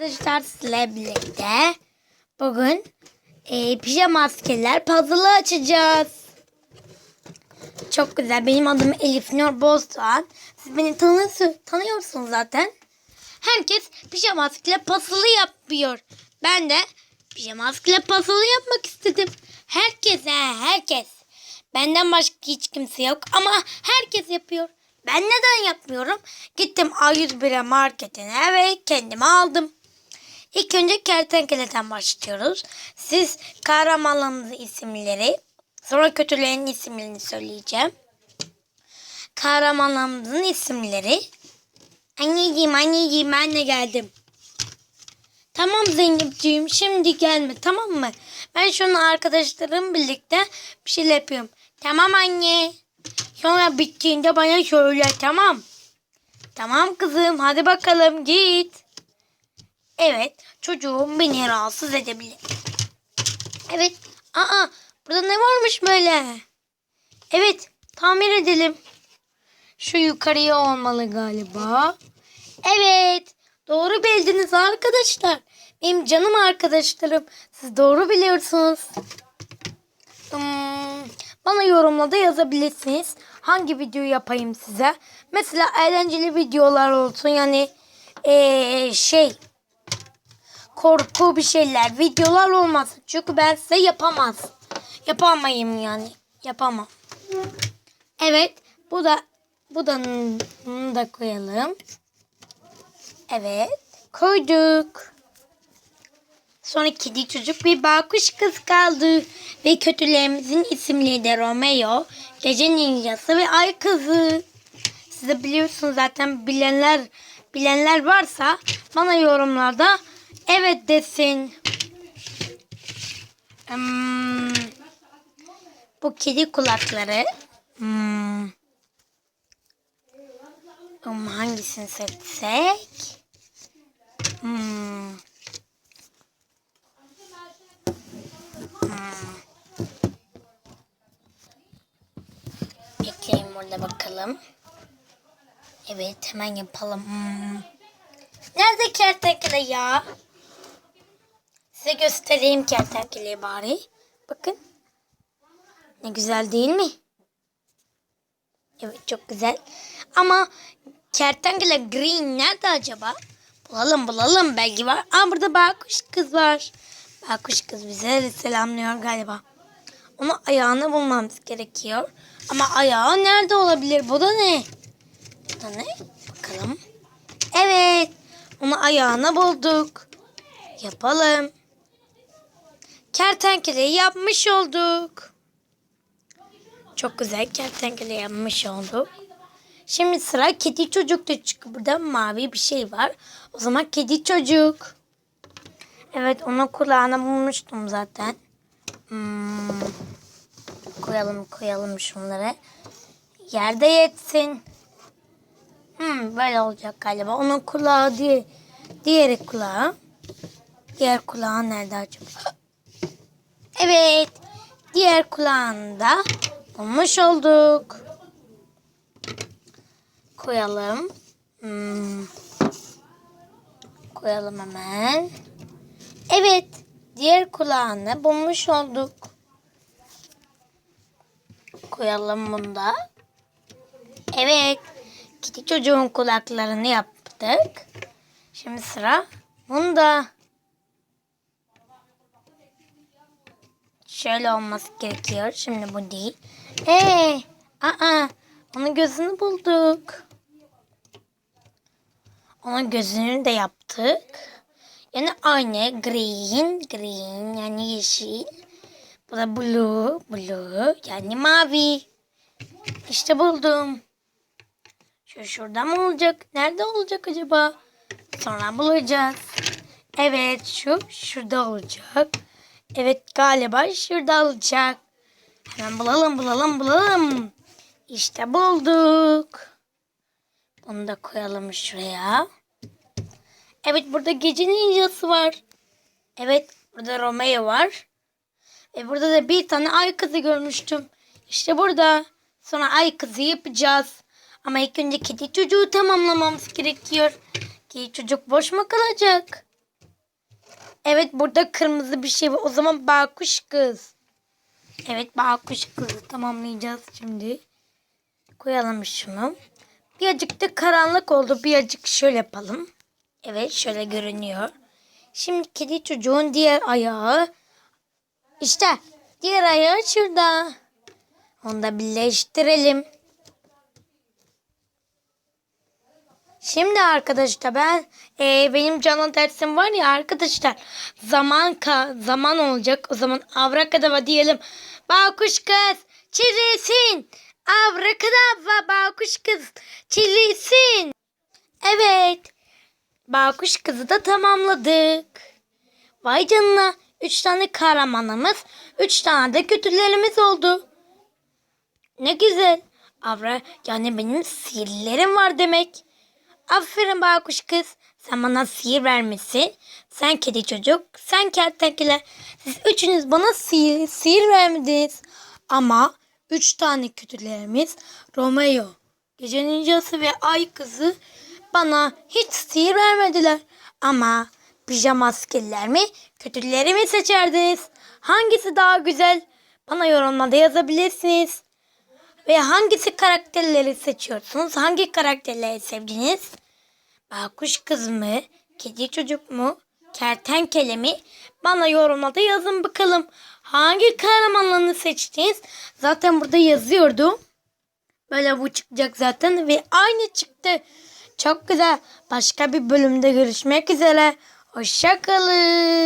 Arkadaşlar sizle birlikte bugün e, pijama maskeler puzzle'ı açacağız. Çok güzel. Benim adım Elif Nur Bozdoğan. Siz beni tanıyorsunuz, tanıyorsunuz zaten. Herkes pijama maskeyle puzzle'ı yapıyor. Ben de pijama maskeyle puzzle'ı yapmak istedim. Herkes he, herkes. Benden başka hiç kimse yok ama herkes yapıyor. Ben neden yapmıyorum? Gittim A101'e marketine ve kendime aldım. İlk önce kertenkeleden başlıyoruz. Siz kahramanlarımızın isimleri, sonra kötülerin isimlerini söyleyeceğim. Kahramanlarımızın isimleri. Anneciğim, anneciğim ben de geldim. Tamam Zeynepciğim şimdi gelme tamam mı? Ben şunu arkadaşlarım birlikte bir şeyler yapıyorum. Tamam anne. Sonra bittiğinde bana söyle tamam. Tamam kızım hadi bakalım git. Evet çocuğum beni rahatsız edebilir. Evet. Aa burada ne varmış böyle? Evet tamir edelim. Şu yukarıya olmalı galiba. Evet. Doğru bildiniz arkadaşlar. Benim canım arkadaşlarım. Siz doğru biliyorsunuz. Hmm, bana yorumlarda yazabilirsiniz. Hangi video yapayım size? Mesela eğlenceli videolar olsun. Yani ee, şey korku bir şeyler. Videolar olmasın. Çünkü ben size yapamaz. Yapamayayım yani. Yapamam. Evet. Bu da bu da bunu da koyalım. Evet. Koyduk. Sonra kedi çocuk bir baykuş kız kaldı. Ve kötülerimizin isimleri de Romeo, Gece Ninjası ve Ay Kızı. Siz de biliyorsunuz zaten bilenler bilenler varsa bana yorumlarda evet desin. Hmm, bu kedi kulakları. Hmm. Hmm, hangisini seçsek? Hmm. Bekleyin burada bakalım. Evet hemen yapalım. Hmm. Nerede kertenkele ya? Size göstereyim kertenkeleyi bari. Bakın. Ne güzel değil mi? Evet çok güzel. Ama kertenkele green nerede acaba? Bulalım bulalım belki var. Aa burada baykuş kız var. Baykuş kız bize selamlıyor galiba. Ama ayağını bulmamız gerekiyor. Ama ayağı nerede olabilir? Bu da ne? Bu da ne? Bakalım. Evet. Onu ayağını bulduk. Yapalım. Kertenkeleyi yapmış olduk. Çok güzel kertenkele yapmış olduk. Şimdi sıra kedi çocukta çünkü burada mavi bir şey var. O zaman kedi çocuk. Evet onun kulağına bulmuştum zaten. Hmm. Koyalım koyalım şunları. Yerde yetsin. Hmm, böyle olacak galiba. Onun kulağı diye diğeri kulağı. Diğer kulağı nerede acaba? Evet. Diğer kulağında bulmuş olduk. Koyalım. Hmm. Koyalım hemen. Evet. Diğer kulağını bulmuş olduk. Koyalım bunda. Evet. Kedi çocuğun kulaklarını yaptık. Şimdi sıra bunda. Şöyle olması gerekiyor. Şimdi bu değil. Ee, aa, onun gözünü bulduk. Onun gözünü de yaptık. Yani aynı green, green yani yeşil. Bu da blue, blue yani mavi. İşte buldum. Şu şurada mı olacak? Nerede olacak acaba? Sonra bulacağız. Evet şu şurada olacak. Evet galiba şurada olacak. Hemen bulalım bulalım bulalım. İşte bulduk. Bunu da koyalım şuraya. Evet burada gece ninjası var. Evet burada Romeo var. Ve burada da bir tane ay kızı görmüştüm. İşte burada. Sonra ay kızı yapacağız. Ama ilk önce kedi çocuğu tamamlamamız gerekiyor. Kedi çocuk boş mu kalacak? Evet burada kırmızı bir şey var. O zaman baykuş kız. Evet baykuş kızı tamamlayacağız şimdi. Koyalım şunu. Birazcık da karanlık oldu. Birazcık şöyle yapalım. Evet şöyle görünüyor. Şimdi kedi çocuğun diğer ayağı. İşte diğer ayağı şurada. Onu da birleştirelim. Şimdi arkadaşlar ben e, benim canlı dersim var ya arkadaşlar zaman ka zaman olacak o zaman avrakadabra diyelim. Baykuş kız çizilsin. Avrakadabra baykuş kız çizilsin. Evet. Baykuş kızı da tamamladık. Vay canına. Üç tane kahramanımız, üç tane de kötülerimiz oldu. Ne güzel. Avra yani benim sihirlerim var demek. Aferin baykuş kız. Sen bana sihir vermişsin. Sen kedi çocuk, sen kertenkele. Siz üçünüz bana sihir, sihir vermediniz. Ama üç tane kötülerimiz Romeo, Gece Ninjası ve Ay Kızı bana hiç sihir vermediler. Ama pijama askeriler mi, kötüleri mi seçerdiniz? Hangisi daha güzel? Bana yorumlarda yazabilirsiniz. Ve hangisi karakterleri seçiyorsunuz? Hangi karakterleri sevdiniz? Baykuş kız mı? Kedi çocuk mu? Kertenkele mi? Bana yorumlarda yazın bakalım. Hangi kahramanlarını seçtiniz? Zaten burada yazıyordu. Böyle bu çıkacak zaten ve aynı çıktı. Çok güzel. Başka bir bölümde görüşmek üzere. Hoşçakalın.